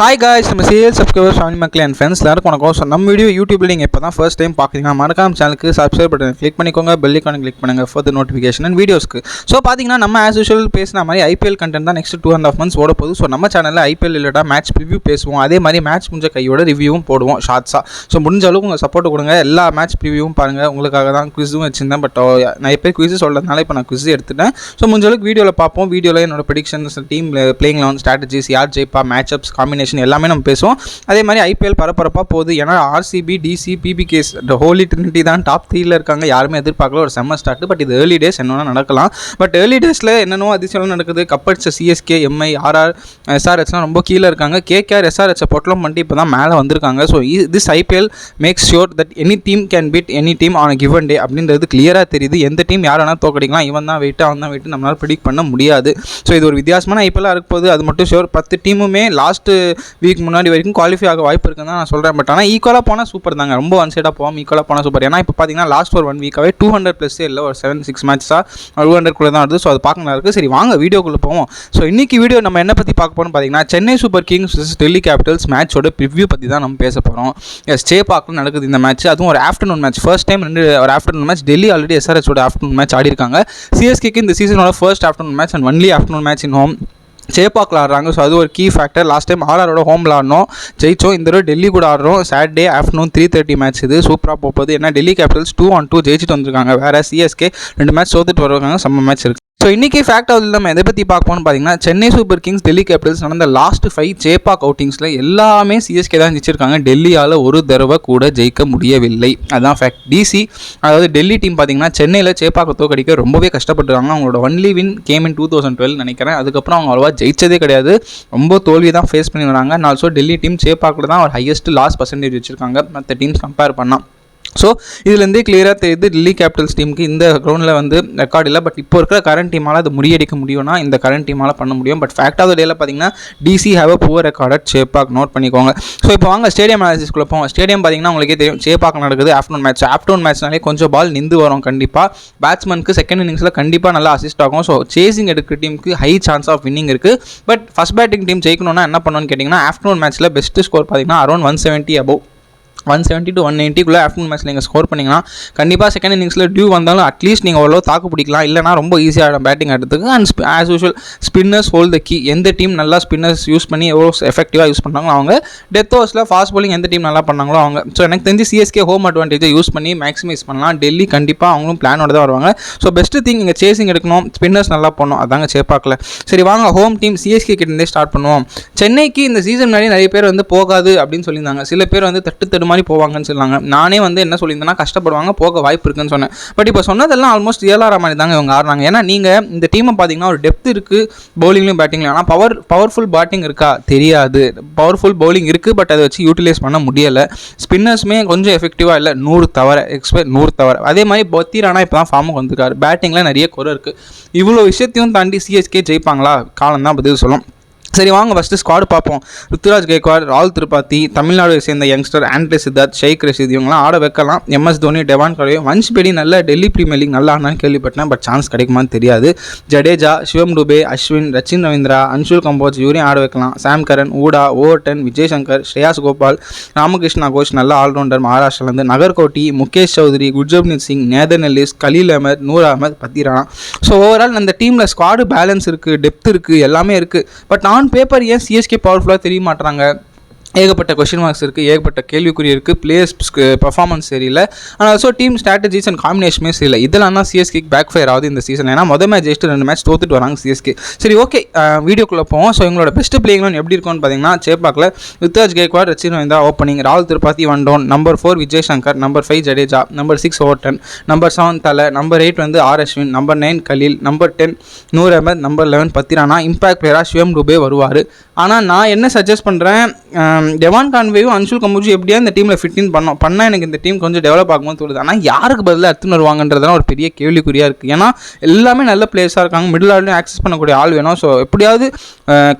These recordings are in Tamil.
ஹாய் காய்ஸ் நம்ம சீரியல் சப்ஸ்கிரைபர் ஃபேமிலி மக்கள் அண்ட் ஃப்ரெண்ட்ஸ் எல்லாருக்கும் வணக்கம். ஸோ நம்ம வீடியோ யூடியூப்ல நீங்கள் இப்போ தான் ஃபர்ஸ்ட் டைம் பார்க்குறீங்கன்னா மறக்காம சேனலுக்கு சப்ஸ்கிரைப் பட்டன் கிளிக் பண்ணிக்கோங்க. பெல் ஐக்கான கிளிக் பண்ணுங்கள் ஃபர்தர் நோட்டிஃபிகேஷன் அண்ட் வீடியோஸ்க்கு ஸோ பார்த்தீங்கன்னா நம்ம ஆஸ் யூஷுவல் பேசின மாதிரி ஐபிஎல் கண்டென்ட் தான் next two and half months ஓட போகுது. ஸோ நம்ம சேனலில் ஐபிஎல் ரிலேட்டாக மேட்ச் ரிவ்யூ பேசுவோம். அதே மாதிரி மேட்ச் முடிஞ்ச கையோட ரிவ்யூவும் போடுவோம் ஷார்ட்ஸாக ஸோ முடிஞ்ச அளவுக்கு உங்கள் சப்போர்ட் கொடுங்க. எல்லா மேட்ச் ரிவ்யூவும் பாருங்கள் உங்களுக்காக தான் குவிஸும் வச்சிருந்தேன். Oh, பட் நான் பேர் குவிஸ் சொல்கிறதுனால இப்போ நான் குவிஸ் எடுத்துட்டேன். ஸோ முடிஞ்ச அளவுக்கு வீடியோவில் பார்ப்போம். வீடியோவில் என்னோட predictions team playing eleven strategies யார் ஜெயிப்பா மேட்ச் அப்ஸ் காம்பினேஷன் எல்லாமே நம்ம பேசுவோம். அதே மாதிரி ஐபிஎல் பரபரப்பாக போகுது. ஏன்னா RCB DC PBKS holy trinity தான் டாப் த்ரீயில் இருக்காங்க. யாருமே எதிர்பார்க்கல. ஒரு செம்ம ஸ்டார்ட் பட் இது ஏர்லி டேஸ் என்னென்னா நடக்கலாம். பட் ஏர்லி டேஸில் என்னென்னோ அதிசயம் நடக்குது. கப்படிச்ச சிஎஸ்கே எம்ஐ ஆர்ஆர் எஸ்ஆர்எஸ்லாம் ரொம்ப கீழே இருக்காங்க. கேகேஆர் எஸ்ஆர்எஸ் பொட்டலம் பண்ணிட்டு இப்போ தான் மேலே வந்திருக்காங்க. So this IPL makes sure that any team can beat any team on given day அப்படின்றது கிளியராக தெரியுது. எந்த டீம் யார் வேணால் தோக்கடிக்கலாம். இவன் தான் வெயிட்டு அவன் தான் வெயிட்டு நம்மளால் ப்ரிடிக் பண்ண முடியாது. ஸோ இது ஒரு வித்தியாசமான ஐபிஎல்லாக இருக்க போது அது மட்டும் ஷியோர் பத்து டீமுமே லாஸ்ட்டு வீக் முன்னாடி வரைக்கும் குவாலிஃபை ஆக வாய்ப்பு இருக்குன்னு தான் நான் சொல்கிறேன் பட் ஆனால் ஈக்குவலாக போனால் சூப்பர் தாங்க. ரொம்ப ஒன் சைடாக போவோம் ஈக்குவலாக போனால் சூப்பர் ஏன்னா இப்போ பார்த்தீங்கன்னா லாஸ்ட் ஒரு ஒன் வீக்காகவே டூ ஹண்ட்ரட் ப்ளஸ்ஸே இல்லை ஒரு செவன் சிக்ஸ் மேட்ச்ஸாக டூ ஹண்ட்ரட் குள்ளே தான் வருது. ஸோ அது பார்க்க நல்லா இருக்குது சரி வாங்க வீடியோக்குள்ளே போவோம். ஸோ இன்றைக்கி வீடியோ நம்ம என்ன பற்றி பார்க்க போகிறோம் பார்த்தீங்கன்னா Chennai Super Kings Delhi Capitals மேட்சோட ப்ரிவ்யூ பற்றி தான் நம்ம பேச போகிறோம் எஸ் ஸ்டே பார்க்கணும் நடக்குது இந்த மேட்ச் அதுவும் ஒரு ஆஃப்டர்நூன் மேட்ச் ஃபர்ஸ்ட் டைம் ரெண்டு ஒரு ஆஃப்டர்நூன் மேட்ச் டெல்லி ஆல்ரெடி எஸ்ஆர்எஸோட ஆஃப்டர்நூன் மேட்ச் ஆடி இருக்காங்க. சிஎஸ்கேக்கு இந்த சீசனோட first afternoon match and only afternoon match in home சேப்பாக்கில் ஆடுறாங்க. ஸோ அது ஒரு கீ ஃபேக்டர் லாஸ்ட் டைம் ஆர்ஆரோட ஹோமில் ஆடினோம். ஜெயிச்சோம். இந்த தடவை டெல்லி கூட ஆடுறோம். Saturday afternoon three thirty match இது. சூப்பராக போகுது. ஏன்னா Delhi Capitals two on two ஜெயிச்சிட்டு வந்திருக்காங்க. வேறு சிஎஸ்கே ரெண்டு மேட்ச் சோத்துட்டு வருவாங்க. செம்ம மேட்ச் இருக்குது ஸோ இன்றைக்கி ஃபேக்ட் அதில் நம்ம எதை பற்றி பார்ப்போம்னு பார்த்தீங்கன்னா Chennai Super Kings Delhi Capitals நடந்த லாஸ்ட் ஃபைவ் சேப்பாக் அவுட்டிங்ஸில் எல்லாமே சிஎஸ்கே தான் ஜெயிச்சிருக்காங்க. டெல்லியால் ஒரு தடவை கூட ஜெயிக்க முடியவில்லை. அதுதான் ஃபேக்ட் டிசி அதாவது டெல்லி டீம் பார்த்தீங்கன்னா சென்னையில் சேப்பாக்கை தோக்கடிக்க ரொம்பவே கஷ்டப்பட்டுருக்காங்க. அவங்களோட only win game in two thousand twelve நினைக்கிறேன். அதுக்கப்புறம் அவங்க அவ்வளோவா ஜெயிச்சதே கிடையாது. ரொம்ப தோல்வி தான் ஃபேஸ் பண்ணி வராங்க நான் ஆல்சோ டெல்லி டீம் சேப்பாக்கில் தான் ஒரு ஹையஸ்ட் லாஸ் பர்சன்டேஜ் வச்சிருக்காங்க. மற்ற டீம்ஸ் கம்பேர் பண்ணால் ஸோ இதுலேருந்தே கிளியராக தெரியுது டெல்லி கேபிட்டல்ஸ் டீமுக்கு இந்த கிரௌண்டில் வந்து ரெக்கார்ட் இல்லை. பட் இப்போ இருக்கிற கரண்ட் டீமால் அது முறியடிக்க முடியும்னா இந்த கரண்ட் டீமால் பண்ண முடியும். பட் ஃபேக்ட் ஆஃப் த டேல பார்த்தீங்கன்னா DC have a poor recorded Chepauk note பண்ணிக்கோங்க. ஸோ இப்போ வாங்க ஸ்டேடியம் அனாலிசிஸ்க்குள்ள போவோம். ஸ்டேடியம் பார்த்தீங்கன்னா உங்களுக்கே தெரியும் சேப்பாக் நடக்குது ஆஃப்டர்நூன் மேட்ச் ஆஃப்டர்நூன் மேட்ச்னாலே கொஞ்சம் பால் நிந்து வரும் கண்டிப்பாக பேட்ஸ்மேனுக்கு செகண்ட் இன்னிங்ஸில் கண்டிப்பாக நல்லா அசிஸ்ட் ஆகும். ஸோ சேசிங் எடுக்கிற டீமுக்கு ஹை சான்ஸ் ஆஃப் வின்னிங் இருக்குது பட் ஃபஸ்ட் பேட்டிங் டீம் ஜெயிக்கணும்னா என்ன பண்ணணும்னு கேட்டிங்கன்னா ஆஃப்டர்நூன் மேட்ச்சில் பெஸ்ட் ஸ்கோர் பார்த்தீங்கன்னா around one seventy above one seventy to one நைன்ட்டிக்குள்ளே afternoon match நீங்கள் ஸ்கோர் பண்ணிங்கன்னா கண்டிப்பாக செகண்ட் இன்னிங்ஸில் டியூ வந்தாலும் அட்லீஸ்ட் நீங்கள் ஓரளவு தாக்கு பிடிக்கலாம். இல்லைனா ரொம்ப ஈஸியாக பேட்டிங் ஆடுறதுக்கு. And as usual spinners hold the key எந்த டீம் நல்லா ஸ்பின்னர்ஸ் யூஸ் பண்ணி எவ்வளோ எஃபெக்டிவாக யூஸ் பண்ணாங்களோ அவங்க டெத் ஓவர்ஸில் ஃபாஸ்ட் போலிங் எந்த டீம் நல்லா பண்ணாங்களோ அவங்க. ஸோ எனக்கு தெரிஞ்சு சிஎஸ்கே ஹோம் அட்வான்டேஜை யூஸ் பண்ணி மேக்ஸிமைஸ் பண்ணலாம். டெல்லி கண்டிப்பாக அவங்களும் பிளானோட தான் வருவாங்க. ஸோ பெஸ்ட்டு திங் இங்கே சேசிங் எடுக்கணும். ஸ்பின்னர்ஸ் நல்லா பண்ணணும் அதாங்க சேப்பாக்கில். சரி வாங்க. ஹோம் டீம் சிஎஸ்கே கிட்டேருந்தே ஸ்டார்ட் பண்ணுவோம். சென்னைக்கு இந்த சீசன் முன்னாடி நிறைய பேர் வந்து போகாது அப்படின்னு சொல்லியிருந்தாங்க. சில பேர் வந்து தட்டு தடுமா மாதிரி போவாங்கன்னு சொன்னாங்க. நானே வந்து என்ன சொல்லியிருந்தேன்னா கஷ்டப்படுவாங்க போக வாய்ப்பு இருக்குன்னு சொன்னேன். பட் இப்போ சொன்னதெல்லாம் ஆல்மோஸ்ட் ரியலாகிற மாதிரி தாங்க இவங்க ஆடுறாங்க. ஏன்னா நீங்கள் இந்த டீமை பார்த்தீங்கன்னா ஒரு டெப்த் இருக்குது பவுலிங்லையும் பேட்டிங்லையும் ஆனால் பவர் பவர்ஃபுல் பேட்டிங் இருக்கா? தெரியாது. பவர்ஃபுல் பவுலிங் இருக்குது பட் அதை வச்சு யூட்டிலைஸ் பண்ண முடியலை. ஸ்பின்னர்ஸுமே கொஞ்சம் எஃபெக்டிவாக இல்லை நூறு தவிர எக்ஸ்பெக்ட் நூறு தவிர அதே மாதிரி பத்திரானா இப்போ தான் ஃபார்முக்கு வந்திருக்காரு. பேட்டிங்கில் நிறைய குறை இருக்குது இவ்வளோ விஷயத்தையும் தாண்டி சிஎஸ்கே ஜெயிப்பாங்களா? காலம் தான் பதில் சொல்லும். சரி வாங்க ஃபஸ்ட்டு ஸ்குவாடு பார்ப்போம். ருத்துராஜ் கேக்வாட் ராகுல் திரிபாதி தமிழ்நாடு சேர்ந்த யங்ஸ்டர் ஆண்ட்ரே சித்தார்த் ஷேக் ரஷீத் இவங்களாம் ஆட வைக்கலாம். எம்எஸ் தோனி டெவான் கலே வன்ஸ் பேடி நல்ல டெல்லி பிரீமியர் லீக் நல்லா ஆனான்னு கேள்விப்பட்டேன் பட் சான்ஸ் கிடைக்குமான்னு தெரியாது. ஜடேஜா சிவம் டுபே அஸ்வின் ரச்சின் ரவீந்திரா அன்ஷுல் கம்போஜ் இவரையும் ஆட வைக்கலாம். சாம் கரன் ஊடா ஓவர்டன் விஜய் சங்கர் ஸ்ரேயாஸ் கோபால் ராமகிருஷ்ணா கோஷ் நல்ல allrounder மகாராஷ்டிராலேருந்து Nagarkoti Mukesh Choudhary Gurjapneet Singh Nathan Ellis Khaleel Ahmed Noor Ahmad Pathirana. So overall அந்த டீமில் ஸ்குவாடு பேலன்ஸ் இருக்குது டெப்த் இருக்குது எல்லாமே இருக்குது பட் நான் ஆன் பேப்பர் ஏன் சிஎஸ்கே பவர்ஃபுல்லாக தெரிய மாட்டாங்க ஏகப்பட்ட கொஷின் மார்க்ஸ் இருக்குது ஏகப்பட்ட கேள்விக்குறி இருக்குது பிளேயர்ஸ் பர்ஃபார்மன்ஸ் சரியில்லை. ஆனால் ஆல்சோ டீம் ஸ்ட்ராட்டஜிஸ் அண்ட் காம்பினேஷனே சரியில்லை. இதெல்லாம் தான் சிஎஸ்கே பேக் ஃபயர் ஆகுது இந்த சீசன் ஏன்னா மொதல் மேட்ச் ஜெயிச்சு ரெண்டு மேட்ச் தோத்துட்டு வராங்க சிஎஸ்கே சரி ஓகே வீடியோக்குள்ளே போவோம். ஸோ எங்களோட பெஸ்ட் பிளேயிங் எப்படி இருக்கும்னு பார்த்தீங்கன்னா சேப்பாக்கில் ருத்ராஜ் கேக்வாட் ரச்சின் ரவீந்தா ஓப்பனிங் ராகுல் Tripathi one number four Vijay Shankar number five Jadeja number six Overton number seven Thala number eight வந்து R Ashwin number nine Khaleel number ten Noor Ahmad number eleven Pathirana impact பிளேயராக சிவம் டுபே வருவார். ஆனால் நான் என்ன சஜஸ்ட் பண்ணுறேன் டெவான் கான்வேயும் அன்சுல் கம்பூஜி எப்படியா இந்த டீமில் ஃபிட்டின் பண்ணோம் பண்ணால் எனக்கு இந்த டீம் கொஞ்சம் டெவலப் ஆகும்போது தோணுது. ஆனால் யாருக்கு பதிலாக எடுத்துன்னு வருவாங்கன்றதுலாம் ஒரு பெரிய கேள்விக்குறியாக இருக்குது ஏன்னா எல்லாமே நல்ல பிளேயர்ஸாக இருக்காங்க. மிடில் ஆர்லையும் ஆக்சஸ் பண்ணக்கூடிய ஆள் வேணும். ஸோ எப்படியாவது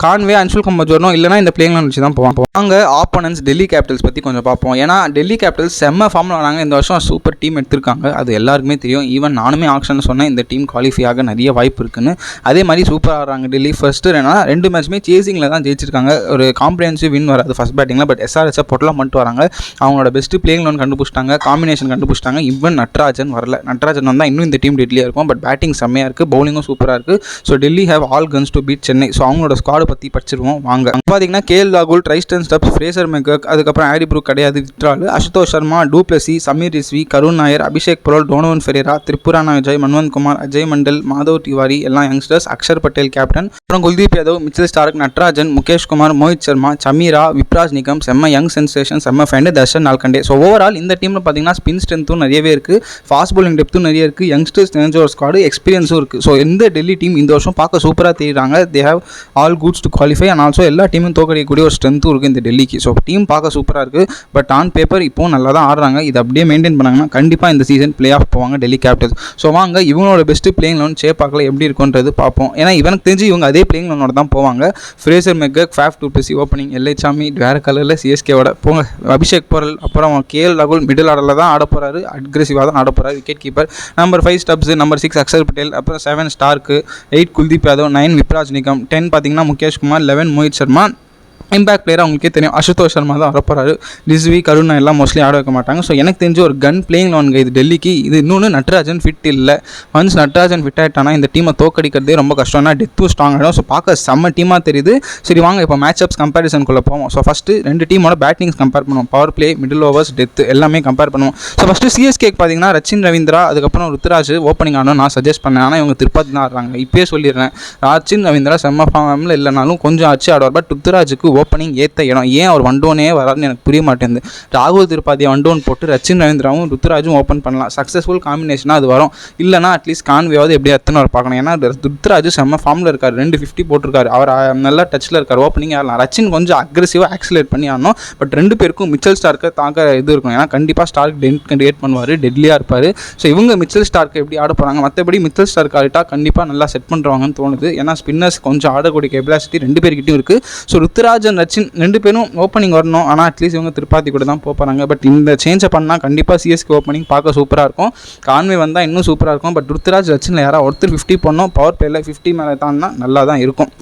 கான்வே அன்சுல் கம்பூஜ் வரணும் இல்லைனா இந்த பிளேயிங் வச்சு தான் போவாங்க அங்கே ஆப்போனன்ஸ் டெல்லி கேபிட்டல்ஸ் பற்றி கொஞ்சம் பார்ப்போம். ஏன்னா டெல்லி கேபிட்டல்ஸ் செம்ம ஃபார்மில் வராங்க. இந்த வருஷம் சூப்பர் டீம் எடுத்திருக்காங்க. அது எல்லாருக்குமே தெரியும். ஈவன் நானுமே ஆக்ஷன் சொன்னேன். இந்த டீம் குவாலிஃபை ஆக நிறைய வாய்ப்பு இருக்குன்னு. அதே மாதிரி சூப்பர் ஆடுறாங்க டெல்லி ஃபர்ஸ்ட் ஏன்னா ரெண்டு மேட்ச்மே சேசிங்கில் தான் ஜெயிச்சிருக்காங்க. ஒரு காம்ப்ரிஹென்சிவ் வின் வராது. ஃபஸ்ட் பேட்டிங்கில் பட் எஸ்ஆர்எஸ்ஸை பொட்டலாம் பண்ணிட்டு வராங்க. அவங்களோட பெஸ்ட் பிளேயிங் லோன் கண்டுபிடிச்சிட்டாங்க. காம்பினேஷன் கண்டுபிடிச்சிட்டாங்க. ஈவன் நட்ராஜன் வரல. நட்ராஜன் வந்தால் இன்னும் இந்த டீம் டெட்லியாக இருக்கும். பட் பேட்டிங் செம்மையாக இருக்குது பவுலிங்கும் சூப்பராக இருக்குது so Delhi have all guns to beat Chennai so அவங்களோட ஸ்குவாடை பற்றி படிச்சிருவோம். வாங்க. பார்த்தீங்கன்னா கேஎல் ராகுல் ட்ரைஸ்டன் ஸ்டப்ஸ் ஃப்ரேசர் மெக்கக் அதுக்கப்புறம் ஆரி ப்ரூக் கிடையாது withdrawal Ashutosh Sharma du Plessis Sameer Rizvi Karun Nair Abhishek Porel Donovan Ferreira Tripurana Vijay Manvanth Kumar Ajay Mandal Madhav Tiwari எல்லாம் யங்ஸ்டர்ஸ் அக்ஷர் பட்டேல் கேப்டன் அப்புறம் குல்தீப் யாதவ் மிச்சல் ஸ்டார்க் நட்ராஜன் முகேஷ் குமார் மோஹித் சர்மா சமீரா விப்ரா விப்ராஜ் நிகம் செம்ம யங் சென்சேஷன் செம்ம find Darshan Nalkande. So overall இந்த டீமில் பார்த்தீங்கன்னா ஸ்பின் ஸ்ட்ரென்த்தும் நிறையவே இருக்குது ஃபாஸ்ட் பாலிங் டெப்த்தும் நிறைய இருக்குது யங்ஸ்டர்ஸ் தெரிஞ்ச ஒரு ஸ்குவாடு எக்ஸ்பீரியன்ஸும் இருக்குது ஸோ இந்த டெல்லி டீம் இந்த வருஷம் பார்க்க சூப்பராக தெரியுறாங்க. They have all guts to qualify and also எல்லா டீமும் தோக்கடிக்கக்கூடிய ஒரு ஸ்ட்ரென்த்தும் இருக்குது இந்த டெல்லிக்கு. ஸோ டீம் பார்க்க சூப்பராக இருக்குது பட் ஆன் பேப்பர் இப்போவும் நல்லா தான் ஆடுறாங்க. இது அப்படியே மெயின்டைன் பண்ணாங்கன்னா கண்டிப்பாக இந்த சீசன் பிளே ஆஃப் போவாங்க டெல்லி கேபிட்டல்ஸ் ஸோ வாங்க இவங்களோட பெஸ்ட்டு பிளேயிங் லோன் சேப்பாக்கில் எப்படி இருக்குன்றது பார்ப்போம். ஏன்னா இவனுக்கு தெரிஞ்சு இவங்க அதே பிளேயிங் லோனோட தான் போவாங்க. Fraser McGurk Faf du Plessis opening LI சாமி வேறு கலரில் சிஎஸ்கேவோட போங்க. அபிஷேக் பொருள் அப்புறம் கேஎல் ராகுல் மிடில் ஆர்டரில் தான் ஆட போகிறாரு அக்ரெசிவாக தான் ஆட போகிறாரு wicket keeper number five Stubbs number six Axar Patel அப்புறம் seven Starc eight Kuldeep Yadav nine Vipraj Nigam ten பார்த்தீங்கன்னா Mukesh Kumar eleven Mohit Sharma impact player அவங்களுக்கே தெரியும். அசுதோஷ் சர்மா தான் வரப்போறாரு. ரிஸ்வி கருணா எல்லாம் மோஸ்ட்லி ஆட வைக்க மாட்டாங்க. ஸோ எனக்கு தெரிஞ்ச ஒரு கன் பிளேயிங் லோனுங்க இது டெல்லிக்கு. இது இன்னொன்று நட்ராஜன் ஃபிட் இல்லை. ஒன்ஸ் நட்ராஜன் ஃபிட் ஆகிட்டானா இந்த டீமை தோக்கடிக்கிறதே ரொம்ப கஷ்டம்னா டெத்தும் ஸ்ட்ராங் ஆகிடும் ஸோ பார்க்க செம்ம டீமாக தெரியுது. சரி வாங்க இப்போ மேட்ச் அப்ஸ் கம்பேரிசனுக்குள்ளே போவோம். ஸோ ஃபஸ்ட்டு ரெண்டு டீமோட பேட்டிங்ஸ் கம்பேர் பண்ணுவோம். Power play middle overs death எல்லாமே கம்பேர் பண்ணுவோம். ஸோ ஃபஸ்ட்டு சிஎஸ்கேக்கு பார்த்தீங்கன்னா ரச்சின் ரவீந்திரா அதுக்கப்புறம் ருத்ராஜ் ஓப்பனிங் ஆடணும் நான் சஜஸ்ட் பண்ணேன். ஆனால் இவங்க திருப்பதி தான் ஆடுறாங்க. இப்பயே சொல்லிடுறேன். ரச்சின் ரவீந்திரா செம்ம ஃபார்மில் இல்லைனாலும் கொஞ்சம் ஆச்சு ஆடுவார். பட் ருத்ராஜுக்கு ஓப்பனிங் ஏற்ற இடம். ஏன் அவர் வண்டோனே வரான்னு வராதுன்னு எனக்கு புரிய மாட்டேங்குது. ராகுல் திருப்பாதி வண்டோன் போட்டு ரச்சின் ரவீந்திராவும் ருத்ராஜும் ஓப்பன் பண்ணலாம். சக்ஸஸ்ஃபுல் காம்பினேஷனாக அது வரும். இல்லைனா அட்லீஸ்ட் கான்வேயாவது எப்படி எத்தனை அவர் பார்க்கணும்? ஏன்னா ருத்ராஜ் செம்ம ஃபார்மில் இருக்கார். ரெண்டு ஃபிஃப்டி போட்டிருக்காரு. அவர் நல்லா டச்சில் இருக்கார். ஓப்பனிங் ஆடலாம் ரச்சின் கொஞ்சம் அக்ரெசிவாக ஆக்சிலேட் பண்ணி ஆடணும். பட் ரெண்டு பேருக்கும் மிச்சல் ஸ்டார்க்கு தாக்க இது இருக்கும் ஏன்னா கண்டிப்பாக ஸ்டார்க் டென்ட் கிரியேட் பண்ணுவார். டெட்லியாக இருப்பார். ஸோ இவங்க மிச்சல் ஸ்டார்க்கு எப்படி ஆட போகிறாங்க மற்றபடி மிச்சல் ஸ்டார்க் ஆடிட்டா கண்டிப்பாக நல்லா செட் பண்ணுறாங்கன்னு தோணுது. ஏன்னா ஸ்பின்னர்ஸ் கொஞ்சம் ஆடக்கூடிய கெப்பாசிட்டி ரெண்டு பேர்கிட்டையும் இருக்குது ஸோ ருத்ராஜன் ரச்சின் ரெண்டு பேரும் ஓப்பனிங் வரணும். ஆனால் அட்லீஸ்ட் இவங்க திருப்பாத்தி கூட தான் போகிறாங்க பட் இந்த சேஞ்சை பண்ணால் கண்டிப்பாக சிஎஸ்கே ஓப்பனிங் பார்க்க சூப்பராக இருக்கும். கான்வே வந்தால் இன்னும் சூப்பராக இருக்கும். பட் ருத்ராஜ் ரச்சினில் யாராவது ஒருத்தர் ஃபிஃப்டி பண்ணோம் பவர் பிளேயில் ஃபிஃப்டி மேலே தான்னா நல்லா தான் இருக்கும்.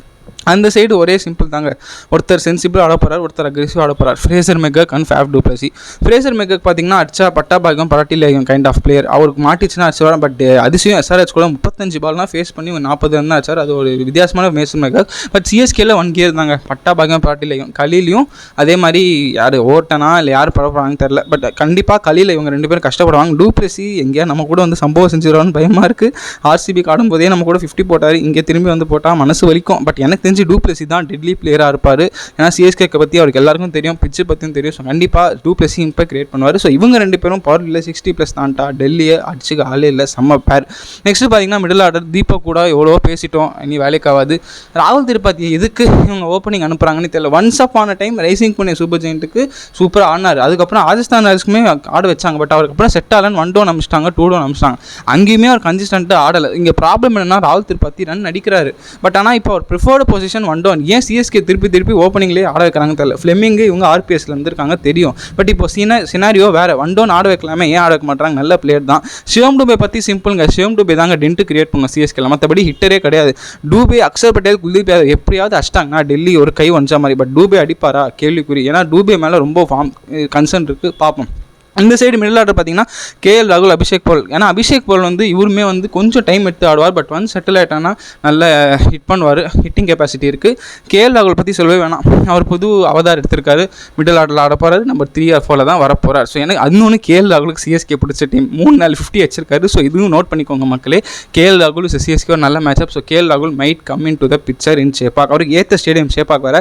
அந்த சைடு ஒரே சிம்பிள் தாங்க. ஒருத்தர் சென்சிபிள் ஆட போகிறார் ஒருத்தர் அக்ரெசிவ் ஆட போகிறார் Fraser McGurk and Faf du Plessis Fraser McGurk பார்த்தீங்கன்னா அடிச்சா பட்டா பாகம் பராட்டிலேயும் கைண்ட் ஆஃப் பிளேயர் அவருக்கு மாட்டிச்சுன்னா அடிச்சு பட் eh, அதிசயம் எஸ்ஆர்ஹெச் கூட முப்பத்தஞ்சு பால்லாம் ஃபேஸ் பண்ணி ஒரு நாற்பது ரன் தான் அடிச்சார். அது ஒரு வித்தியாசமான மேசன் மெகக் பட் சிஎஸ்கேல ஒன் கியர் தாங்க. பட்டா பாகம் பராட்டிலையும் கலிலையும் அதே மாதிரி யார் ஓட்டனா இல்லை யார் பரப்புறாங்கன்னு தெரில பட் eh, கண்டிப்பாக கலியில் இவங்க ரெண்டு பேரும் கஷ்டப்படுவாங்க. டூப்ளசி எங்கேயா நம்ம கூட வந்து சம்பவம் செஞ்சிருவான்னு பயமாக இருக்குது ஆர்சிபி ஆடும்போதே நம்ம கூட ஃபிஃப்டி போட்டார். இங்கே திரும்பி வந்து போட்டால் மனசு வலிக்கும். பட் எனக்கு தெரிஞ்சு டூப்ளசி தான் டெட்லி பிளேயராக இருப்பார். ஏன்னா சிஎஸ்கேக்கு பற்றி அவருக்கு எல்லாருக்கும் தெரியும் பிச்சு பற்றியும் தெரியும். ஸோ கண்டிப்பாக டூப்ளசி இம்பாக்ட் கிரியேட் பண்ணுவார். ஸோ இவங்க ரெண்டு பேரும் பவர் இல்லை சிக்ஸ்டி ப்ளஸ் தான்ட்டா டெல்லியை அடிச்சுக்க ஆளே இல்லை செம்ம பேர் நெக்ஸ்ட் பார்த்தீங்கன்னா மிடில் ஆர்டர் தீபக் கூட எவ்வளோ பேசிட்டோம். இனி வேலைக்கு ஆகாது. ராகுல் திருப்பதி எதுக்கு இவங்க ஓப்பனிங் அனுப்புகிறாங்கன்னு தெரியல. ஒன்ஸ் அப் ஆன டைம் ரைசிங் பண்ணி சூப்பர் ஜெயின்ட்டுக்கு சூப்பராக ஆனார் அதுக்கப்புறம் ராஜஸ்தான் ராயல்ஸ்க்குமே ஆட வச்சாங்க. பட் அவருக்கு அப்புறம் செட் ஆலன்னு ஒன் டோன் அமிச்சிட்டாங்க டூ டோன் அமிச்சிட்டாங்க அங்கேயுமே அவர் கன்சிஸ்டண்ட்டாக ஆடலை. இங்கே ப்ராப்ளம் என்னன்னா ராகுல் திருப்பதி ரன் அடிக்கிறாரு. பட் ஆனால் இப்போ அவர் ப்ரிஃபர்டு பொசிஷன் ஒன் டவுன் ஏன் சிஎஸ்கே திருப்பி திருப்பி ஓப்பனிங்லேயே ஆட வைக்கிறாங்க தெரியல. ஃப்ளெமிங்கு இவங்க ஆர்பிஎஸ்ல இருந்திருக்காங்க தெரியும். பட் இப்போ சீனா சினாரியோ வேறு. ஒன் டவுன் ஆட வைக்கலாமே ஏன் ஆட வைக்க மாட்டாங்க நல்ல பிளேயர் தான். சிவம் டூபே பற்றி சிம்பிளுங்க சிவம் டூபே தாங்க டென்ட் கிரியேட் பண்ணுங்க சிஎஸ்கேல மற்றபடி ஹிட்டரே கிடையாது. டூபே அக்ஷர் பட்டேல் குல்தீப் யாதவ் எப்படியாவது அடிச்சிட்டாங்கன்னா டெல்லி ஒரு கை வஞ்சா மாதிரி. பட் டூபே அடிப்பாரா? கேள்விக்குறி. ஏன்னா டூபே மேலே ரொம்ப ஃபார்ம் கன்சர்ன் இருக்குது பார்ப்போம். இந்த சைடு மிடில் ஆர்டர் பார்த்தீங்கன்னா கேஎல் ராகுல் அபிஷேக் போல். ஏன்னா அபிஷேக் போல் வந்து இவருமே வந்து கொஞ்சம் டைம் எடுத்து ஆடுவார். பட் வந்து செட்டில் ஆயிட்டானா நல்ல ஹிட் பண்ணுவார். ஹிட்டிங் கெப்பாசிட்டி இருக்குது கேஎல் ராகுல் பற்றி சொல்லவே வேணாம். அவர் புது அவதார் எடுத்திருக்காரு. மிடில் ஆர்டரில் ஆட போகிறாரு நம்பர் த்ரீ ஆர் ஃபோரில் தான் வரப்போகிறார் ஸோ எனக்கு இன்னொன்று கேஎல் ராகுலுக்கு சிஎஸ்கே பிடிச்ச டீம் மூணு நாலு ஃபிஃப்டி வச்சிருக்காரு. ஸோ இதுவும் நோட் பண்ணிக்கோங்க மக்களே. கேஎல் ராகுல் சிஎஸ்கே ஒரு நல்ல மேட்ச் ஸோ கேஎல் ராகுல் might come in to the picture in Chepauk அவருக்கு ஏற்ற ஸ்டேடியம் சேப்பாக் வர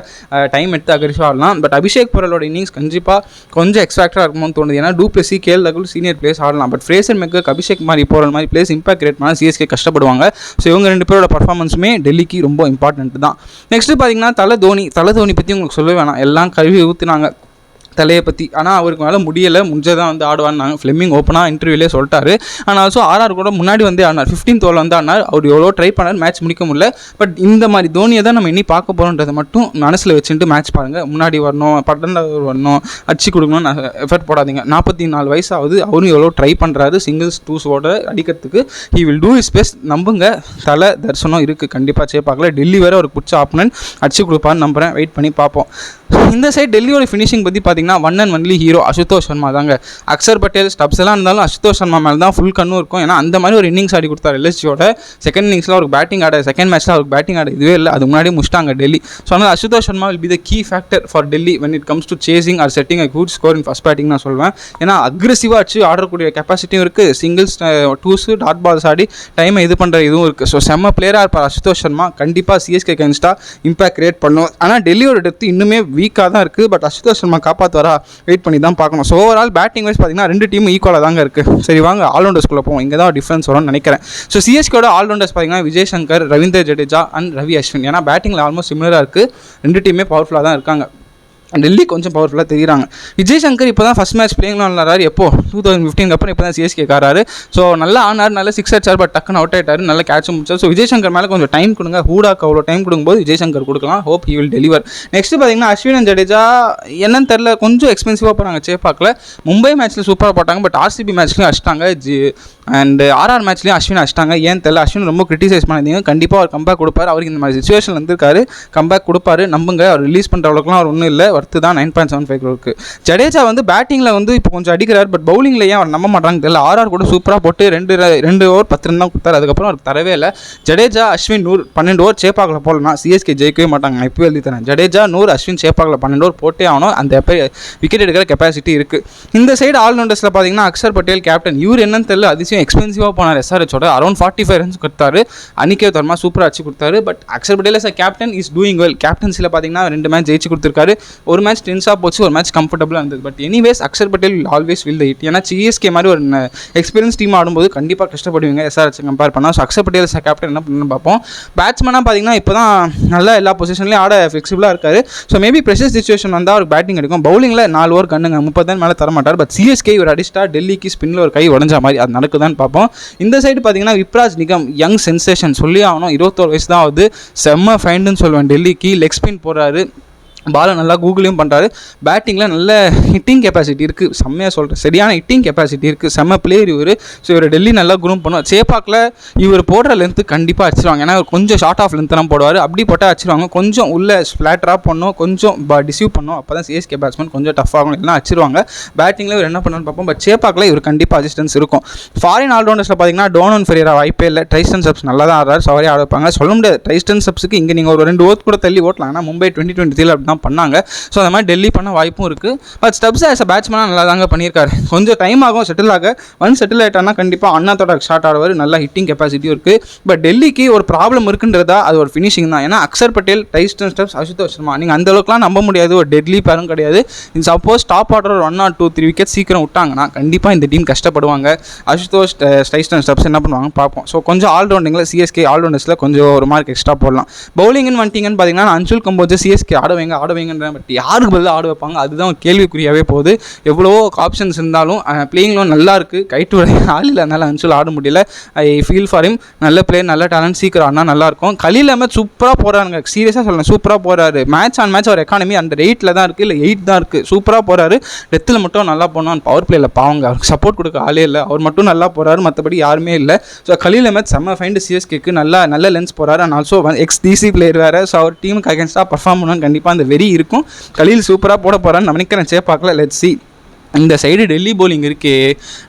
டைம் எடுத்து அக்ரிஷாக ஆடலாம். பட் அபிஷேக் பொருளோட இன்னிங்ஸ் கண்டிப்பாக கொஞ்சம் எக்ஸ்ட்ராக்டாக இருக்குமோன்னு தோணுது. ஏன்னா டூப்ளசி கேஎல் ரகுல் சீனியர் பிளேஸ் ஆடலாம். பட் ஃப்ரேசர் மெக்கர் அபிஷேக் மாதிரி போகிற மாதிரி பிளேஸ் இம்பாக்ட் கிரியேட் பண்ணால் சிஎஸ்கே கஷ்டப்படுவாங்க. ஸோ இவங்க ரெண்டு பேரோட பர்ஃபார்மன்ஸுமே டெல்லிக்கு ரொம்ப இம்பார்ட்டன்ட் தான். நெக்ஸ்ட்டு பார்த்தீங்கன்னா தலை தோனி தலை தோனி பற்றி உங்களுக்கு சொல்லவே வேணாம். எல்லாம் கழுவி ஊற்றுனாங்க தலையை பற்றி ஆனால் அவருக்கு மேலே முடியலை. முடிஞ்சதான் வந்து ஆடுவான்னு ஃபிலிமிங் ஓப்பனாக இன்டர்வியூலே சொல்லிட்டாரு. ஆனால் ஆல்சோ ஆர்ஆர் கூட முன்னாடி வந்து ஆடினார். ஃபிஃப்டீன் தோல் வந்து ஆடினார். அவர் எவ்வளோ ட்ரை பண்ணார். மேட்ச் முடிக்க முடியல. பட் இந்த மாதிரி தோனியை தான் நம்ம இனி பார்க்க போகிறோன்றதை மட்டும் மனசில் வச்சுட்டு மேட்ச் பாருங்கள் முன்னாடி வரணும் பட்டனில் வரணும் அடிச்சு கொடுக்கணும்னு எஃபர்ட் போடாதீங்க. நாற்பத்தி நாலு வயசாகுது. அவரும் எவ்வளோ ட்ரை பண்ணுறாரு சிங்கிள்ஸ் டூஸோட அடிக்கிறதுக்கு. He will do his best நம்புங்க. தலை தரிசனம் இருக்குது கண்டிப்பாக சேப்பாக்கல டெல்லி வேறு ஒரு பிடிச்ச ஆப்னன் அடிச்சு கொடுப்பான்னு நம்புகிறேன் வெயிட் பண்ணி பார்ப்போம். இந்த சைடு டெல்லியோட ஃபினிஷிங் பற்றி பார்த்தீங்கன்னா one and only hero Ashutosh Sharma தாங்க. அக்ஷர் பட்டேல் ஸ்டப்ஸ் எல்லாம் இருந்தாலும் அசுதோஷ் சர்மா மேலே தான் ஃபுல் கண்ணும் இருக்கும். ஏன்னா அந்த மாதிரி ஒரு இன்னிங்ஸ் ஆடி கொடுத்தாரு எல்எஸ்சியோட செகண்ட் இன்னிங்ஸில் அவருக்கு பேட்டிங் ஆட செகண்ட் மேட்ச்சில் அவருக்கு பேட்டிங் ஆட இதுவே இல்லை. அது முன்னாடி முடிச்சிட்டாங்க டெல்லி. ஸோ அதனால் Ashutosh Sharma will be the key factor for Delhi when it comes to chasing or setting a good score in first batting நான் சொல்வேன். ஏன்னா அக்ரெசிவாக அடிச்சு ஆடக்கூடிய கெப்பாசிட்டியும் இருக்குது சிங்கிள்ஸ் டூஸு டாட் பால்ஸ் ஆடி டைமை இது பண்ணுற இதுவும் இருக்குது ஸோ செம்ம பிளேயராக இருப்பார் அசுதோஷ் சர்மா. கண்டிப்பாக சிஎஸ்கே கென்ஸ்டாக இம்பாக்ட் கிரியேட் பண்ணும். ஆனால் டெல்லியோட டெப்த் இன்னுமே வீக்காக தான் இருக்குது பட் அசுதோஷ் சர்மா காப்பாற்றுவாரா வெயிட் பண்ணி தான் பார்க்கணும். ஸோ ஓவரால் பேட்டிங் வைஸ் பார்த்தீங்கன்னா ரெண்டு டீமும் ஈக்குவலாக தாங்க இருக்குது சரி வாங்க ஆல்ரவுண்டர்ஸ்குள்ளே போவோம். இங்கே தான் டிஃப்ரென்ஸ் வரும்னு நினைக்கிறேன். ஸோ சிஎஸ்கேட ஆல்ரவுண்டர்ஸ் பார்த்தீங்கன்னா விஜய் சங்கர் ரவீந்திர ஜடேஜா அண்ட் ரவி அஸ்வின். ஏன்னா பேட்டிங்கில் ஆல்மோஸ்ட் சிமிலராக இருக்குது ரெண்டு டீமே பவர்ஃபுல்லாக தான் இருக்காங்க. டெல்லி கொஞ்சம் பவர்ஃபுல்லாக தெரியுறாங்க. விஜய் சங்கர் இப்போ தான் ஃபஸ்ட் மேட்ச் பிளேயிங் விளாட்றாரு எப்போ? டூ தௌசண்ட் ஃபிஃப்டீன் அப்புறம் இப்போ தான் சிஎஸ்கே காராரு ஸோ நல்லா ஆனார் நல்ல சிக்ஸ் அடிச்சார் பட் டக்குன்னு அவுட் ஆயிட்டாரு. நல்லா கேட்சும் முடிச்சார். ஸோ விஜய் சங்கர் மேலே கொஞ்சம் டைம் கொடுங்க. ஹூடாக்கு அவ்வளோ டைம் கொடுக்கும்போது விஜய் சங்கர் கொடுக்கலாம். Hope he will deliver next பார்த்தீங்கன்னா அஸ்வின் ஜடேஜா என்னன்னு தெரில கொஞ்சம் எக்ஸ்பென்சிவாக போகிறாங்க சேஃபாக்கில் மும்பை மேட்ச்சில் சூப்பராக போட்டாங்க பட் ஆர்சிபி மேட்ச்லையும் அடிச்சிட்டாங்க. ஜி அண்ட் ஆர்ஆர் மேட்ச்லேயும் அஸ்வின் அடிச்சிட்டாங்க. ஏன் தெரியல அஸ்வின் ரொம்ப கிரிட்டிசைஸ் பண்ணியிருந்தீங்க கண்டிப்பாக அவர் கம்பேக் கொடுப்பாரு. அவருக்கு இந்த மாதிரி சுச்சுவேஷன் வந்திருக்காரு. கம்பேக் கொடுப்பாரு. நம்புங்க அவர் ரிலீஸ் பண்ணுற அளவுக்குலாம் அவர் ஒன்றும் இல்லை. ஒர்த்து தான் நைன் பாயிண்ட் செவன் ஃபைவ் க்ரோருக்கு ஜடேஜா வந்து பேட்டிங்கில் வந்து இப்போ கொஞ்சம் அடிக்கிறார். பட் பவுலிங்கில் ஏன் அவர் நம்ப மாட்டாங்க தெரியல. ஆர்ஆர் கூட சூப்பராக போட்டு ரெண்டு ரெண்டு ஓவர் பத்து ரன் தான் கொடுத்தாரு. அதுக்கப்புறம் அவருக்கு தரவே இல்லை. ஜடேஜா அஸ்வின் நூறு பன்னெண்டு ஓவர் சேப்பாக்கில் போடலாம் சிஎஸ்கே ஜெயிக்கவே மாட்டாங்க. நான் இப்போ எழுதி தரேன் ஜடேஜா நூறு அஸ்வின் சேப்பாக்கில் பன்னெண்டு ஓவர் போட்டே ஆகணும். அந்த விக்கெட் எடுக்கிற கெப்பாசிட்டி இருக்குது இந்த சைடு ஆல்ரவுண்டர்ஸில் பார்த்தீங்கன்னா அக்ஷர் பட்டேல் கேப்டன் இவர் என்னன்னு தெரியல. அதிசயம் எக்ஸ்பென்சிவாக போனார். எஸ்ஆர்ஹெச்சோட அரௌண்ட் ஃபார்ட்டி ஃபைவ் ரன்ஸ் கொடுத்தாரு. அனிகே தர்மா சூப்பராக அடிச்சு கொடுத்தாரு. But Axar Patel as captain is doing well கேப்டன்சியில் பார்த்தீங்கன்னா ரெண்டு மேட்ச் ஜெயிச்சு கொடுத்துருக்காரு. ஒரு மேட்ச் டென்ஸாக போச்சு ஒரு மேட்ச் கம்ஃபர்டபுளாக இருந்தது. But anyways Axar Patel always will the hit ஏன்னா சிஎஸ்கே மாதிரி ஒரு எக்ஸ்பீரியன்ஸ் டீம் ஆடும்போது கண்டிப்பாக கஷ்டப்படுவீங்க எஸ்ஆர்ஹெச் கம்பேர் பண்ணால் ஸோ அக்ஷர் பட்டேல் கேப்டன் என்ன பண்ணணும்னு பார்ப்போம் பேட்ஸ்மேனாக பார்த்தீங்கன்னா இப்போ தான் நல்லா எல்லா பொசிஷன்லையும் ஆட ஃபிளெக்சிபிளாக இருக்காரு. ஸோ மேபி ப்ரெஷர் சுச்சுவேஷன் வந்தால் அவர் பேட்டிங் எடுக்கும். பவுலிங்கில் நாலு ஓவர் கண்ணுங்க. முப்பது மேலே தர மாட்டார் பட் சிஎஸ்கே ஒரு அடிச்சிட்டா டெல்லிக்கு ஸ்பின்னில் ஒரு கை உடஞ்ச மாதிரி அது நடக்குதான் என்னன்னு பார்ப்போம். இந்த சைடு பார்த்தீங்கன்னா விப்ராஜ் நிகம் யங் சென்சேஷன் சொல்லி ஆகணும். இருபத்தோரு வயசு தான் ஆகுது. செம்ம ஃபைண்டுன்னு சொல்லுவேன். டெல்லிக்கு லெக் ஸ்பின் போடுறாரு. பாலை நல்லா கூகுளையும் பண்ணுறாரு பேட்டிங்கில் நல்ல ஹிட்டிங் கெப்பாசிட்டி இருக்குது செம்மையாக சொல்கிறேன் சரியான ஹிட்டிங் கெப்பாசிட்டி இருக்குது செம்ம பிளேயர் இவர். ஸோ இவர் டெல்லி நல்லா குரூம் பண்ணுவார். சேப்பாக்கில் இவர் போடுற லென்த்து கண்டிப்பாக அடிச்சிருவாங்க. ஏன்னா கொஞ்சம் ஷார்ட் ஆஃப் லென்த்லாம் போடுவார். அப்படி போட்டால் அடிச்சிருவாங்க. கொஞ்சம் உள்ளே ஃப்ளாட்ராக பண்ணும். கொஞ்சம் டிசீவ் பண்ணும். அப்போ தான் சிஎஸ்கே பேட்ஸ்மேன் கொஞ்சம் டஃப் ஆகும். இல்லைனா அடிச்சிருவாங்க. பேட்டிங்கில் இவர் என்ன பண்ணணும்னு பார்ப்போம். பட் சேப்பாக்கில் இவர் கண்டிப்பாக அசிஸ்டன்ஸ் இருக்கும். ஃபாரின் ஆல்ரவுண்டர்ஸில் பார்த்தீங்கன்னா டோனன் ஃபெரியரா வாய்ப்பே இல்லை. ட்ரைஸ்டன் சப்ஸ் நல்லா தான் ஆடுறாரு. சவாரி ஆட வைப்பாங்க. சொல்ல முடியாது. ட்ரைஸ்டன் சப்ஸுக்கு இங்கே நீங்கள் ஒரு ரெண்டு ஓவர் கூட தள்ளி ஓட்டலாம். ஆனால் மும்பை டுவெண்ட்டி டுவெண்ட்டி த்ரீல அப்படி தான் பண்ணாங்க. ஸோ அந்த மாதிரி டெல்லி பண்ண வாய்ப்பும் இருக்குது பட் ஸ்டப்ஸ் ஆஸ் அ பேட்ஸ்மேனாக நல்லா தாங்க பண்ணியிருக்காரு. கொஞ்சம் டைம் ஆகும் செட்டில் ஆக. ஒன் செட்டில் ஆகிட்டானா கண்டிப்பாக அண்ணாத்தோட ஷாட் ஆடுவார் நல்லா ஹிட்டிங் கெப்பாசிட்டியும் இருக்குது பட் டெல்லிக்கு ஒரு ப்ராப்ளம் இருக்குன்றதா அது ஒரு ஃபினிஷிங் தான். ஏன்னா அக்ஷர் பட்டேல் டைஸ்டன் ஸ்டெப்ஸ் அசுதோஷ் சர்மா. நீங்கள் அந்த அளவுக்குலாம் நம்ப முடியாது. ஒரு டெட்லி பேரும் கிடையாது. Suppose top order one or two three wicket சீக்கிரம் விட்டாங்கன்னா கண்டிப்பாக இந்த டீம் கஷ்டப்படுவாங்க. அசுதோஷ் டைஸ்டன் ஸ்டெப்ஸ் என்ன பண்ணுவாங்க பார்ப்போம். ஸோ கொஞ்சம் ஆல்ரவுண்டிங்கில் சிஎஸ்கே ஆல்ரவுண்டர்ஸில் கொஞ்சம் ஒரு மார்க் எக்ஸ்ட்ரா போடலாம். பவுலிங்னு வந்துட்டிங்கன்னு பார்த்தீங்கன்னா நான் அன்சுல் கம்போஜ் சிஎஸ்கே ஆட ஆட வைங்கன்ற பட் யாருக்கு பதிலாக ஆட வைப்பாங்க? அதுதான் கேள்விக்குறியாகவே போகுது. எவ்வளவோ ஆப்ஷன்ஸ் இருந்தாலும் பிளேயிங்லாம் நல்லா இருக்குது கைட்டு விட ஆள் இல்லை அதனால் அன்சுல் ஆட முடியல. ஐ ஃபீல் ஃபார் ஹிம் நல்ல பிளேயர் நல்ல டேலண்ட் சீக்கிரம் நல்லா நல்லாயிருக்கும் கலீல் அஹமத் சூப்பராக போகிறாங்க சீரியஸாக சொல்லுங்கள் சூப்பராக போகிறாரு மேட்ச் ஆன் மேட்ச் அவர் எக்கானமி அந்த எயிட்டில் தான் இருக்குது இல்லை எயிட் தான் இருக்குது சூப்பராக போகிறாரு டெத்தில் மட்டும் நல்லா போனோம் பவர் பிளேயில் பாவங்க. அவருக்கு சப்போர்ட் கொடுக்க ஆளே இல்லை. அவர் மட்டும் நல்லா போகிறாரு மற்றபடி யாருமே இல்லை. ஸோ கலீல் மேட்ச் செம்ம ஃபைண்டு சிஎஸ்கேக்கு நல்லா நல்ல லென்ஸ் போகிறாரு and also ex DC player வேறு. ஸோ அவர் டீமுக்கு அகேன்ஸ்டாக பர்ஃபார்ம் பண்ணணும். கண்டிப்பாக அந்த வெறி இருக்கும். கலியில் சூப்பராக போட போகிறான்னு நினைக்கிறேன். சே பார்க்கல. லெட் சி இந்த சைடு டெல்லி போலிங் இருக்கே.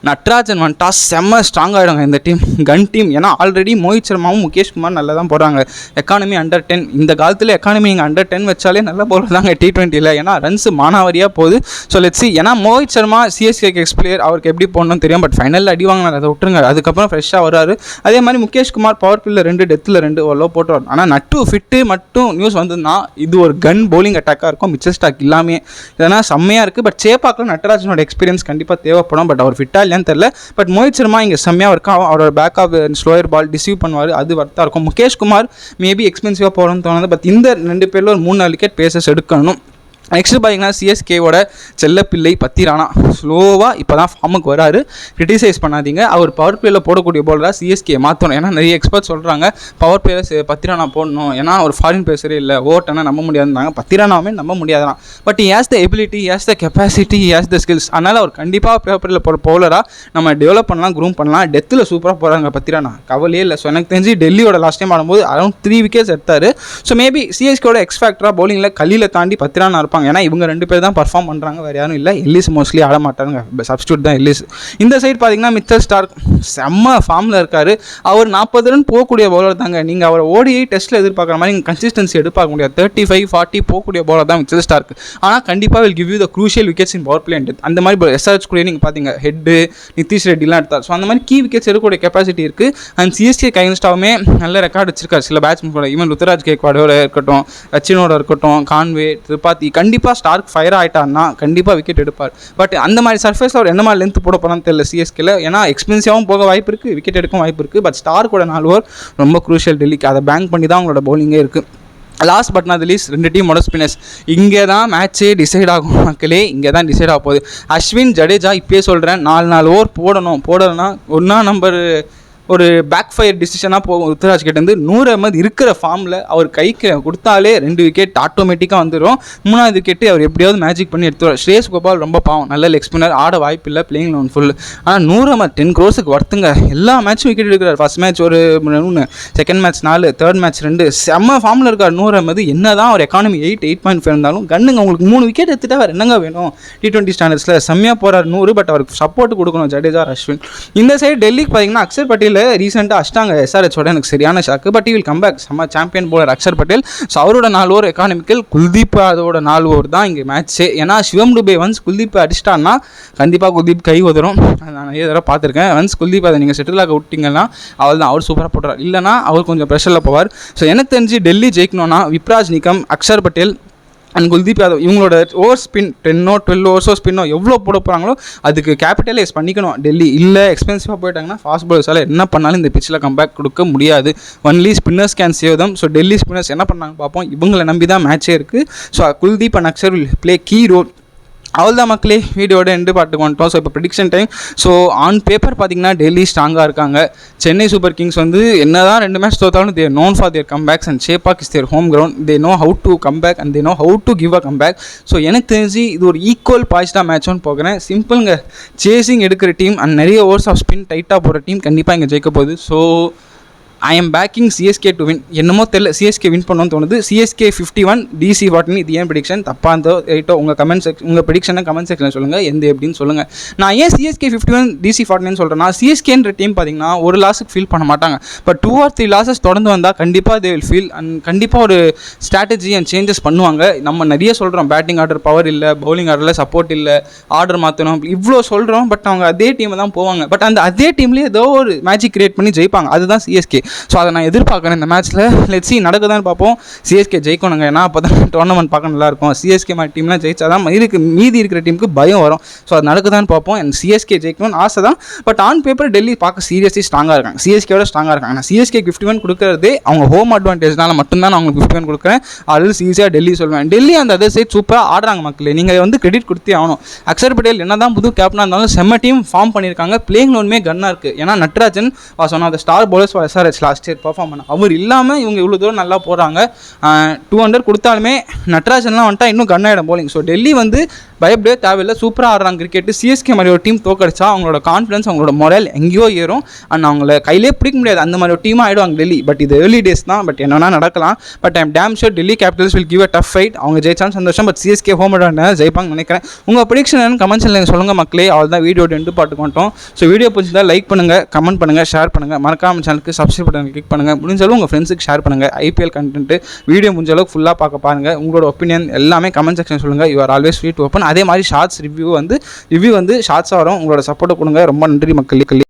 நட்ராஜன் வந்துட்டா செம்ம ஸ்ட்ராங் ஆகிடுங்க இந்த டீம் கன் டீம் ஏன்னா ஆல்ரெடி மோஹித் சர்மாவும் முகேஷ் குமார் நல்லா தான் போகிறாங்க எக்கானமி அண்டர் டென் இந்த காலத்தில் எக்கானமி இங்கே அண்டர் டென் வச்சாலே நல்லா போடுறதாங்க டி ட்வெண்ட்டியில் ஏன்னா ரன்ஸ் மானாவாரியாக போகுது. ஸோ லெட்ஸி ஏன்னா Mohit Sharma CSK ex player அவருக்கு எப்படி போடணும்னு தெரியும். பட் ஃபைனலில் அடி வாங்கினார். அதை விட்டுருங்க. அதுக்கப்புறம் ஃப்ரெஷ்ஷாக வராரு அதே மாதிரி முகேஷ் குமார் பவர் பில்லில் ரெண்டு டெத்தில் ரெண்டு ஓரளவு போட்டுவார் ஆனால் நட்டு ஃபிட்டு மட்டும் நியூஸ் வந்ததுன்னா இது ஒரு கன் போலிங் அட்டாக்காக இருக்கும். மிச்சர் ஸ்டாக் இல்லாமே இதனால் செம்மையாக இருக்குது பட் சேப்பாக்கில் நட்ராஜ் நட்ராஜனோட எக்ஸ்பீரியன்ஸ் கண்டிப்பாக தேவைப்படும். பட் அவர் ஃபிட்டாக இல்லையான்னு தெரில பட் மோஹித் சர்மா இங்கே செம்மையாக இருக்கும் அவரோட back of slower ball deceive பண்ணுவார். அது வர்த்தாக இருக்கும். முகேஷ் குமார் மேபி எக்ஸ்பென்சிவாக போகணும்னு தோணுது. பட் இந்த ரெண்டு பேரில் ஒரு மூணு நாலு விக்கெட் பேசஸ் எடுக்கணும். நெக்ஸ்ட் பார்த்தீங்கன்னா சிஎஸ்கேவோட செல்லப்பிள்ளை பத்திரானா ஸ்லோவாக இப்போ தான் ஃபார்முக்கு வராரு. கிரிட்டிசைஸ் பண்ணாதீங்க. அவர் பவர் பிளேயில் போடக்கூடிய போலராக சிஎஸ்கே மாற்றணும் ஏன்னா நிறைய எக்ஸ்பர்ட் சொல்கிறாங்க பவர் பிளேயில் பத்திரானா போடணும். ஏன்னா ஒரு ஃபாரின் பேசரே இல்லை. ஓட்டனா நம்ப முடியாதுனாங்க பத்திரானாவே நம்ப முடியாதான் but has the ability has the capacity has the skills அதனால் அவர் கண்டிப்பாக பவர் பிளேயில் போகிற பவுலராக நம்ம டெவலப் பண்ணலாம் க்ரூம் பண்ணலாம். டெத்தில் சூப்பராக போகிறாங்க பத்திரானா கவலையே இல்லை. ஸோ எனக்கு தெரிஞ்சு டெல்லியோட லாஸ்ட் டைம் ஆடும்போது அரௌண்ட் த்ரீ விக்கெட்ஸ் எடுத்தார். ஸோ மேபி சிஎஸ்கேவோட எக்ஸ் ஃபேக்டராக பவுலிங்கில் கல்லியில் தாண்டி பத்திரானா இருப்பாங்க. ஏன்னா இவங்க ரெண்டு பேர் தான் பர்ஃபார்ம் பண்ணுறாங்க வேறு யாரும் இல்லை. எல்லிஸ் மோஸ்ட்லி ஆட மாட்டாங்க சப்ஸ்டியூட் தான் எல்லிஸ் இந்த சைடு பார்த்தீங்கன்னா மிச்சர் ஸ்டார்க் செம்ம ஃபார்மில் இருக்கார். அவர் நாற்பது ரன் போகக்கூடிய பவுலர் தாங்க. நீங்கள் அவர் ஓடிஐ டெஸ்ட்டில் எதிர்பார்க்குற மாதிரி நீங்கள் கன்சிஸ்டன்சி எதிர்பார்க்க முடியாது. தேர்ட்டி ஃபைவ் ஃபார்ட்டி போகக்கூடிய பவுலர் தான் மிச்சர் ஸ்டார்க். ஆனால் கண்டிப்பாக will give you the crucial wickets in power play அந்த மாதிரி எஸ்ஆர்எச் கூட நீங்கள் பார்த்தீங்க ஹெட்டு நிதிஷ் ரெட்டிலாம் எடுத்தார். ஸோ அந்த மாதிரி கீ விக்கெட்ஸ் எடுக்கக்கூடிய கெப்பாசிட்டி இருக்குது அண்ட் சிஎஸ்கே கைன்ஸ்டாவுமே நல்ல ரெக்கார்டு வச்சிருக்காரு சில பேட்ஸ்மேன் ஈவன் ருத்ராஜ் கேக்வாடோட இருக்கட்டும் ரச்சினோட இருக்கட்டும் கான்வே திரிபாத்தி கண்டிப்பாக ஸ்டார்க் ஃபயர் ஆகிட்டான்னா கண்டிப்பாக விக்கெட் எடுப்பார். பட் அந்த மாதிரி சர்ஃபேஸில் அவர் என்ன மாதிரி லென்த் போட போகிறான்னு தெரியல சிஎஸ்கேல ஏன்னா எக்ஸ்பென்சிவாகவும் போக வாய்ப்பு இருக்குது விக்கெட் எடுக்கும் வாய்ப்பு இருக்குது பட் ஸ்டார்க்கோட நாலு ஓவர் ரொம்ப குரூஷியல் டெல்லிக்கு அதை பேங்க் பண்ணி தான் அவங்களோட பவுலிங்கே இருக்குது லாஸ்ட் பட் நாட் லீஸ்ட் ரெண்டு டீமோட ஸ்பின்னர்ஸ் இங்கே தான் மேட்ச்சே டிசைட் ஆகும் மக்களே. இங்கே தான் டிசைட் ஆக போகுது. அஸ்வின் ஜடேஜா இப்பயே சொல்கிறேன் நாலு நாலு ஓவர் போடணும். போடலைன்னா ஒன்றா நம்பர் ஒரு பேக் ஃபயர் டிசிஷனாக போகும். ருத்ராஜ் கிட்டேருந்து நூறு அமது இருக்கிற ஃபார்மில் அவர் கைக்கு கொடுத்தாலே ரெண்டு விக்கெட் ஆட்டோமேட்டிக்காக வந்துடும் மூணாவது விக்கெட்டு அவர் எப்படியாவது மேஜிக் பண்ணி எடுத்துருவார். ஸ்ரேஷ் கோபால் ரொம்ப பாவம். நல்ல லெக் ஸ்பின்னர் ஆட வாய்ப்பு இல்லை பிளேயிங் லோன் ஃபுல் ஆனால் நூறு அஹமத் டென் க்ரோஸுக்கு வர்த்துங்க எல்லா மேட்சும் விக்கெட் எடுக்கிறார். ஃபஸ்ட் மேட்ச் ஒரு மூணு செகண்ட் மேட்ச் நாலு தேர்ட் மேட்ச் ரெண்டு. செம்ம ஃபார்மில் இருக்கார் நூறு அமது என்ன தான் ஒரு economy eight eight point five இருந்தாலும் கண்ணுங்க உங்களுக்கு மூணு விக்கெட் எடுத்துட்டா வேறு என்னங்க வேணும்? டி டுவெண்ட்டி ஸ்டாண்டர்ட்ஸில் செம்மையாக போகிறார் நூறு பட் அவருக்கு சப்போர்ட் கொடுக்கணும் ஜடேஜா அஸ்வின் இந்த சைடு டெல்லிக்கு பார்த்தீங்கன்னா அக்ஷர் பட்டேல் ரீசெண்டாக அஷ்டாங்க எஸ்ஆர்ஹெச்சோட எனக்கு சரியான shock but will come back செம்ம champion bowler Axar Patel. So அவரோட நாலு ஓவர் எக்கானமிக்கல் குல்தீப் அதோட நாலு ஓவர் தான் இங்கே மேட்ச்சு ஏன்னா சிவம் டுபே ஒன்ஸ் குல்தீப் அடிச்சிட்டான்னா கண்டிப்பாக குல்தீப் கை உதரும் நான் நிறைய தடவை பார்த்துருக்கேன். ஒன்ஸ் குல்தீப் அதை நீங்கள் செட்டிலாக விட்டிங்கன்னா அவள் தான் அவர் சூப்பராக போடுறார் இல்லைனா அவர் கொஞ்சம் ப்ரெஷரில் போவார். ஸோ எனக்கு தெரிஞ்சு டெல்லி ஜெயிக்கணும்னா விப்ராஜ் நிகம் அக்ஷர் பட்டேல் அண்ட் குல்தீப் யாதவ் இவங்களோட ஓவர் ஸ்பின் டென்னோ டுவெல் ஓவர்ஸோ ஸ்பின்னோ எவ்வளோ போட போகிறாங்களோ அதுக்கு கேபிட்டலைஸ் பண்ணிக்கணும். டெல்லி இல்லை எக்ஸ்பென்சிவாக போயிட்டாங்கன்னா ஃபாஸ்ட் பாலர்ஸால் என்ன பண்ணாலும் இந்த பிச்சில் கம்பேக் கொடுக்க முடியாது. Only spinners can save them so Delhi spinners என்ன பண்ணாங்க பார்ப்போம். இவங்களை நம்பி தான் மேட்சே இருக்குது so Kuldeep and Axar will play key role அவ்வளோதான் மக்களே வீடியோட எண்டு பாட்டுக்கு வந்துட்டோம். ஸோ இப்போ prediction time so on paper பார்த்தீங்கன்னா டெல்லி ஸ்ட்ராங்காக இருக்காங்க. சென்னை சூப்பர் கிங்ஸ் வந்து என்ன தான் ரெண்டு மேட்ச் தோத்தாலும் they're known for their comebacks and Chepauk is their home ground they know how to come back and they know how to give a comeback so எனக்கு தெரிஞ்சு இது ஒரு ஈக்குவல் பாய்ஸ்டாக மேட்ச்னு போகிறேன். சிம்பிளுங்க சேசிங் எடுக்கிற டீம் அண்ட் நிறைய ஓவர்ஸ் ஆஃப் ஸ்பின் டைட்டாக போகிற டீம் கண்டிப்பாக இங்கே ஜெயிக்க போகுது. So I am backing CSK to win என்னமோ தெரியல. சிஎஸ்கே வின் பண்ணணும்னு தோணுது. சிஎஸ்கே ஃபிஃப்டி ஒன் டிசி வாட்னு இது ஏன் ப்ரிடிக்ஷன் தப்பாக இருந்தோ ரைட்டோ உங்கள் கமெண்ட் செக் உங்கள் ப்ரிடிக்ஷனை கமெண்ட் செக்ஷன் சொல்லுங்கள் எந்த எப்படின்னு சொல்லுங்கள் நான் ஏன் சிஎஸ்கே ஃபிஃப்டி ஒன் டிசி ஃபார்ட்டின்னு சொல்கிறேன்னா சிஎஸ்கேன்ற டீம் பார்த்தீங்கன்னா ஒரு லாஸுக்கு ஃபீல் பண்ண மாட்டாங்க. But two or three losses தொடர்ந்து வந்தால் கண்டிப்பாக தே வில் ஃபீல் அண்ட் கண்டிப்பாக ஒரு ஸ்ட்ராட்டஜி அண்ட் சேஞ்சஸ் பண்ணுவாங்க. நம்ம நிறைய சொல்கிறோம் பேட்டிங் ஆர்டர் பவர் இல்லை பவுலிங் ஆர்டரில் சப்போர்ட் இல்லை ஆர்டர் மாற்றணும் இவ்வளோ சொல்கிறோம் பட் அவங்க அதே டீமை தான் போவாங்க. பட் அந்த அதே டீம்லேயே ஏதோ ஒரு மேஜிக் கிரியேட் பண்ணி ஜெயிப்பாங்க. அதுதான் சிஎஸ்கே ஸோ அதை நான் எதிர்பார்க்குறேன் இந்த மேட்ச்சில் லெட்ஸி நடக்குதான்னு பார்ப்போம். சிஎஸ்கே ஜெயிக்கணுங்க. ஏன்னா அப்போ தான் டோர்னமெண்ட் பார்க்க நல்லாயிருக்கும். சிஎஸ்கே மாதிரி டீம்லாம் ஜெயிச்சா தான் இருக்கு மீதி இருக்கிற டீமுக்கு பயம் வரும். ஸோ அது நடக்குதான்னு பார்ப்போம். அண்ட் சிஎஸ்கே ஜெயிக்கணும்னு ஆசை தான் பட் ஆன் பேப்பர் டெல்லி பார்க்க சீரியஸ்லி ஸ்ட்ராங்காக இருக்காங்க. சிஎஸ்கேவோட ஸ்ட்ராங்காக இருக்காங்க. நான் சிஎஸ்கே ஃபிஃப்டி ஒன் கொடுக்குறதே அவங்க ஹோம் அட்வான்டேஜ்னால மட்டும்தான் நான் அவங்களுக்கு ஃபிஃப்டி ஒன் கொடுக்குறேன். அது ஈஸியாக டெல்லி சொல்லுவேன் டெல்லி அந்த அதர் சைட் சூப்பராக ஆடுறாங்க மக்களே. நீங்கள் வந்து கிரெடிட் கொடுத்தே ஆகணும். அக்ஷர் பட்டேல் என்ன தான் புது கேப்டனாக இருந்தாலும் செம்ம டீம் ஃபார்ம் பண்ணியிருக்காங்க. பிளேயிங் லோன்மே கன்னாக இருக்குது ஏன்னா Natarajan was one of the star bowlers for SRH last year perform பண்ண. அவர் இல்லாமல் இவங்க இவ்வளோ தூரம் நல்லா போகிறாங்க டூ ஹண்ட்ரட் கொடுத்தாலுமே நட்ராஜன்லாம் வந்துட்டா இன்னும் கண்ணாயிடும் போலிங் ஸோ டெல்லி வந்து பயப்படவே தேவையில்லை. சூப்பராக ஆடுறாங்க கிரிக்கெட் சிஎஸ்கே மாதிரி ஒரு டீம் தோக்கடிச்சா அவங்களோட கான்ஃபிடன்ஸ் அவங்களோட மொரல் எங்கேயோ ஏறும். அண்ட் அவங்கள கையிலே பிடிக்க முடியாது. அந்த மாதிரி ஒரு டீமாக ஆகிடுவாங்க டெல்லி. பட் இது ஏர்லி டேஸ் தான். பட் என்னென்னா நடக்கலாம். But I'm damn sure Delhi Capitals will give a tough fight அவங்க ஜெயிச்சாலும் சந்தோஷம். பட் சிஎஸ்கே ஹோம் அட்வான்டேஜ் ஜெயிப்பாங்க நினைக்கிறேன். உங்கள் ப்ரிடிக்ஷன் என்னன்னு கமெண்ட்ஸில் சொல்லுங்கள் மக்களே. அவள் தான் வீடியோ டென்ட்டு பாட்டுக்கு ஸோ வீடியோ பிடிச்சிருந்தா லைக் பண்ணுங்கள் கமெண்ட் பண்ணுங்கள் ஷேர் பண்ணுங்கள் மறக்காமல் சேனலுக்கு சப்ஸ்கிரைப் பட்டனை கிளிக் பண்ணுங்கள் அளவு உங்கள் ஃப்ரெண்ட்ஸுக்கு ஷேர் பண்ணுங்கள் ஐபிஎல் கண்டென்ட்டு வீடியோ முடிஞ்ச அளவுக்கு ஃபுல்லாக பார்க்க பாருங்கள் உங்களோட ஒப்பீனியன் எல்லாமே கமெண்ட் செக்ஷன் சொல்லுங்கள் you are always free to open அதே மாதிரி ஷார்ட்ஸ் ரிவ்யூ வந்து ரிவ்யூ வந்து ஷார்ட்ஸாக வரும். உங்களோட சப்போர்ட்டை கொடுங்க. ரொம்ப நன்றி மக்கள்.